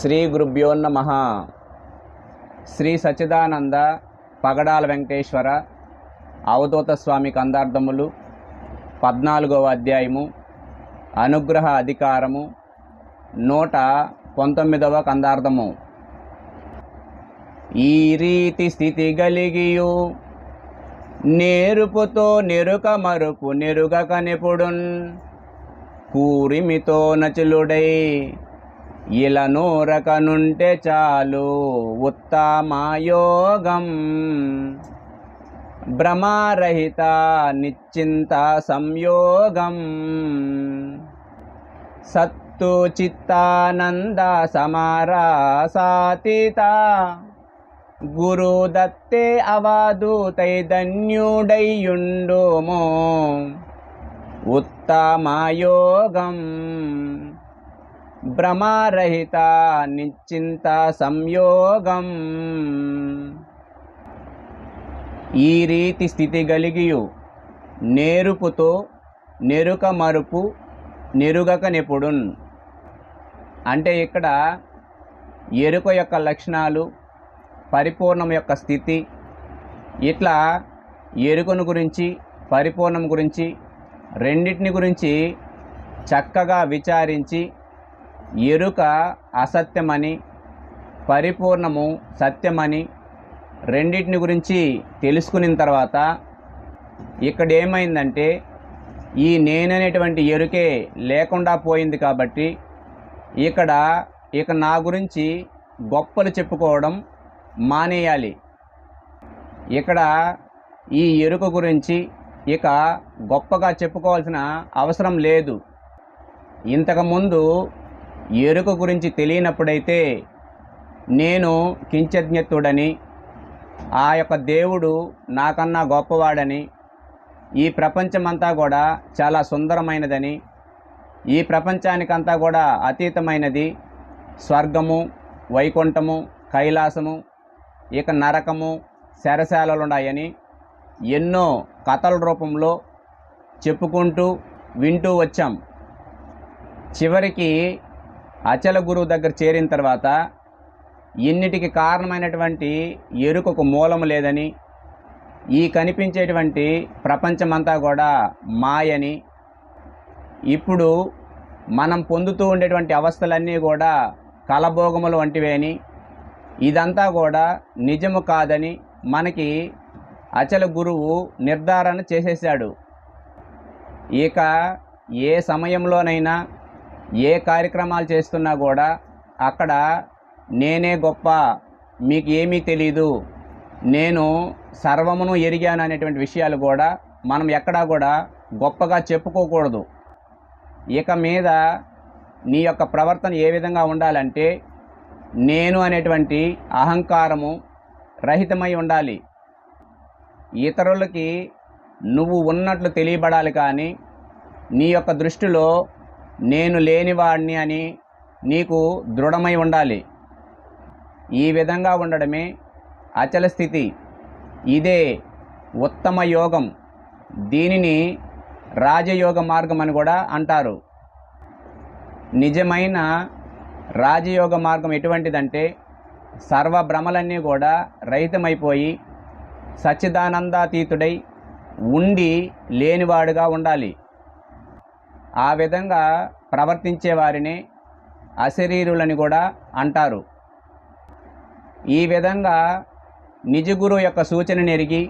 శ్రీ గురుభ్యోన్నమ శ్రీ సచిదానంద పగడాల వెంకటేశ్వర అవధూత స్వామి కందార్థములు పద్నాలుగవ అధ్యాయము అనుగ్రహ అధికారము నూట పంతొమ్మిదవ కందార్థము. ఈ రీతి స్థితి గలిగియు నేరుపుతో నెరుక మరుపు నెరుగక నిపుడున్ కూరిమితో నచులుడై ఇలా నూరకనుంటే చాలు ఉత్తమయోగం. భ్రమారహిత నిశ్చింత సంయోగం. సత్తు చిత్తానంద సమారాసాతీత. గురుదత్తే అవధూతై ధన్యుడైయుండుమో ఉత్తమయోగం. భ్రమారహిత నిశ్చింత సంయోగం. ఈ రీతి స్థితి గలిగియు. నేరుపుతో నెరుక మరుపు నెరుగక నిపుడున్ అంటే ఇక్కడ ఎరుక యొక్క లక్షణాలు పరిపూర్ణం యొక్క స్థితి ఇట్లా ఎరుకను గురించి పరిపూర్ణం గురించి రెండింటిని గురించి చక్కగా విచారించి ఎరుక అసత్యమని పరిపూర్ణము సత్యమని రెండింటిని గురించి తెలుసుకున్న తర్వాత ఇక్కడ ఏమైందంటే ఈ నేననేటువంటి ఎరుకే లేకుండా పోయింది కాబట్టి ఇక్కడ ఇక నా గురించి గొప్పలు చెప్పుకోవడం మానేయాలి. ఇక్కడ ఈ ఎరుక గురించి ఇక గొప్పగా చెప్పుకోవాల్సిన అవసరం లేదు. ఇంతకుముందు ఎరుక గురించి తెలియనప్పుడైతే నేను కించజ్ఞతుడని ఆ యొక్క దేవుడు నాకన్నా గొప్పవాడని ఈ ప్రపంచమంతా కూడా చాలా సుందరమైనదని ఈ ప్రపంచానికంతా కూడా అతీతమైనది స్వర్గము వైకుంఠము కైలాసము ఇక నరకము శరశాలలు ఉన్నాయని ఎన్నో కథల రూపంలో చెప్పుకుంటూ వింటూ వచ్చాం. చివరికి అచల గురువు దగ్గర చేరిన తర్వాత ఇన్నిటికి కారణమైనటువంటి ఎరుకకు మూలము లేదని ఈ కనిపించేటువంటి ప్రపంచమంతా కూడా మాయని ఇప్పుడు మనం పొందుతూ ఉండేటువంటి అవస్థలన్నీ కూడా కలభోగములు వంటివే అని ఇదంతా కూడా నిజము కాదని మనకి అచల గురువు నిర్ధారణ చేసేసాడు ఇక ఏ సమయంలోనైనా ఏ కార్యక్రమాలు చేస్తున్నా కూడా అక్కడ నేనే గొప్ప మీకు ఏమీ తెలీదు. నేను సర్వమును ఎరిగాను అనేటువంటి విషయాలు కూడా మనం ఎక్కడా కూడా గొప్పగా చెప్పుకోకూడదు. ఇక మీద నీ యొక్క ప్రవర్తన ఏ విధంగా ఉండాలంటే నేను అనేటువంటి అహంకారము రహితమై ఉండాలి. ఇతరులకి నువ్వు ఉన్నట్లు తెలియబడాలి కానీ నీ యొక్క దృష్టిలో నేను లేనివాడిని అని నీకు దృఢమై ఉండాలి. ఈ విధంగా ఉండడమే అచల స్థితి. ఇదే ఉత్తమ యోగం. దీనిని రాజయోగ మార్గం అని కూడా అంటారు. నిజమైన రాజయోగ మార్గం ఎటువంటిదంటే సర్వ భ్రమలన్నీ కూడా రహితమైపోయి సచ్చిదానందాతీతుడై ఉండి లేనివాడుగా ఉండాలి. ఆ విధంగా ప్రవర్తించే వారిని అశరీరులని కూడా అంటారు. ఈ విధంగా నిజ గురువు యొక్క సూచనను ఎరిగి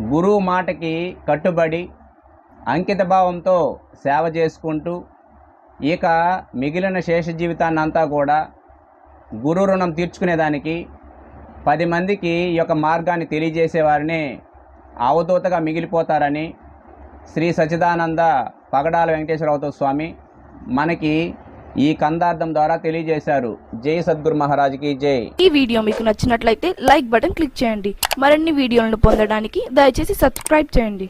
గురువు మాటకి కట్టుబడి అంకిత భావంతో సేవ చేసుకుంటూ ఇక మిగిలిన శేష జీవితాన్ని అంతా కూడా గురు రుణం తీర్చుకునేదానికి పది మందికి ఈ యొక్క మార్గాన్ని తెలియజేసేవారిని అవధూతగా మిగిలిపోతారని శ్రీ సచిదానంద పగడాల వెంకటేశ్వరరావుతో స్వామి మనకి ఈ కందార్థం ద్వారా తెలియజేశారు. జై సద్గురు మహారాజ్కి జై. ఈ వీడియో మీకు నచ్చినట్లయితే లైక్ బటన్ క్లిక్ చేయండి. మరిన్ని వీడియోలను పొందడానికి దయచేసి సబ్స్క్రైబ్ చేయండి.